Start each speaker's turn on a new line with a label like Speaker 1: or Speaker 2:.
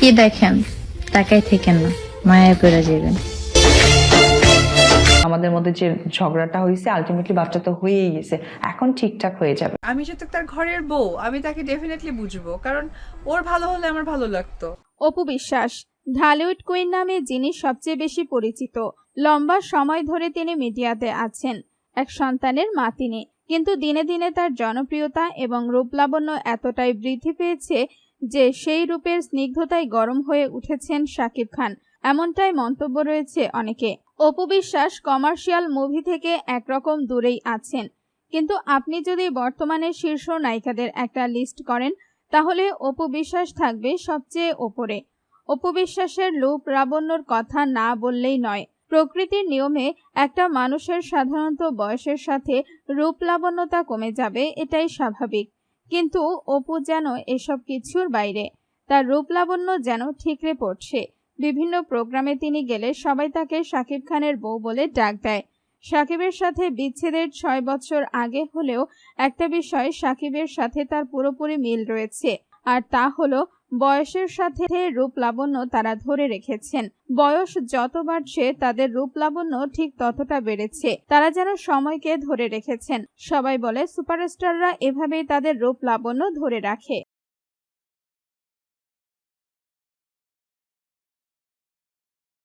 Speaker 1: কি দেখেন? তাকাই থেকেন না। মায়া করে যাবেন।
Speaker 2: আমাদের মধ্যে যে ঝগড়াটা হয়েছে আলটিমেটলি বাচ্চা তো হয়েই গেছে। এখন ঠিকঠাক হয়ে যাবে।
Speaker 3: আমি যেহেতু তার ঘরের বউ আমি তাকে ডেফিনেটলি বুঝব কারণ ওর ভালো হলে আমার ভালো লাগতো।
Speaker 4: অপু বিশ্বাস ঢালিউড কুইন নামে যিনি সবচেয়ে বেশি পরিচিত লম্বা সময় ধরে তিনি মিডিয়াতে আছেন। এক সন্তানের মা তিনি কিন্তু দিনে দিনে তার জনপ্রিয়তা এবং রূপলাবণ্য এতটাই বৃদ্ধি পেয়েছে যে সেই রূপের স্নিগ্ধতায় গরম হয়ে উঠেছেন শাকিব খান। এমনটাই মন্তব্য রয়েছে অনেকে। অপু বিশ্বাস কমার্শিয়াল মুভি থেকে একরকম দূরেই আছেন। কিন্তু আপনি যদি বর্তমানে শীর্ষ নায়িকাদের একটা লিস্ট করেন, তাহলে অপু বিশ্বাস থাকবে সবচেয়ে ওপরে। অপু বিশ্বাসের লোপ লাবণ্যর কথা না বললেই নয়। প্রকৃতির নিয়মে একটা মানুষের সাধারণত বয়সের সাথে রূপ লাবণ্যতা কমে যাবে, এটাই স্বাভাবিক। কিন্তু অপু যেন এসব কিছুর বাইরে, তার রূপ লাবণ্য যেন ঠিকরে পড়ছে। বিভিন্ন প্রোগ্রামে তিনি গেলে সবাই তাকে শাকিব খানের বউ বলে ডাক দেয়। সাকিবের সাথে বিচ্ছেদের ছয় বছর আগে হলেও একটা বিষয় সাকিবের সাথে তার পুরোপুরি মিল রয়েছে। আর তা হলো, বয়সের সাথে রূপ লাবণ্য তারা ধরে রেখেছেন। বয়স যত বাড়ছে, তাদের রূপ লাবণ্য ঠিক ততটা বেড়েছে। তারা যেন সময়কে ধরে রেখেছেন। সবাই বলে, সুপারস্টাররা এভাবেই তাদের রূপ লাবণ্য ধরে রাখে।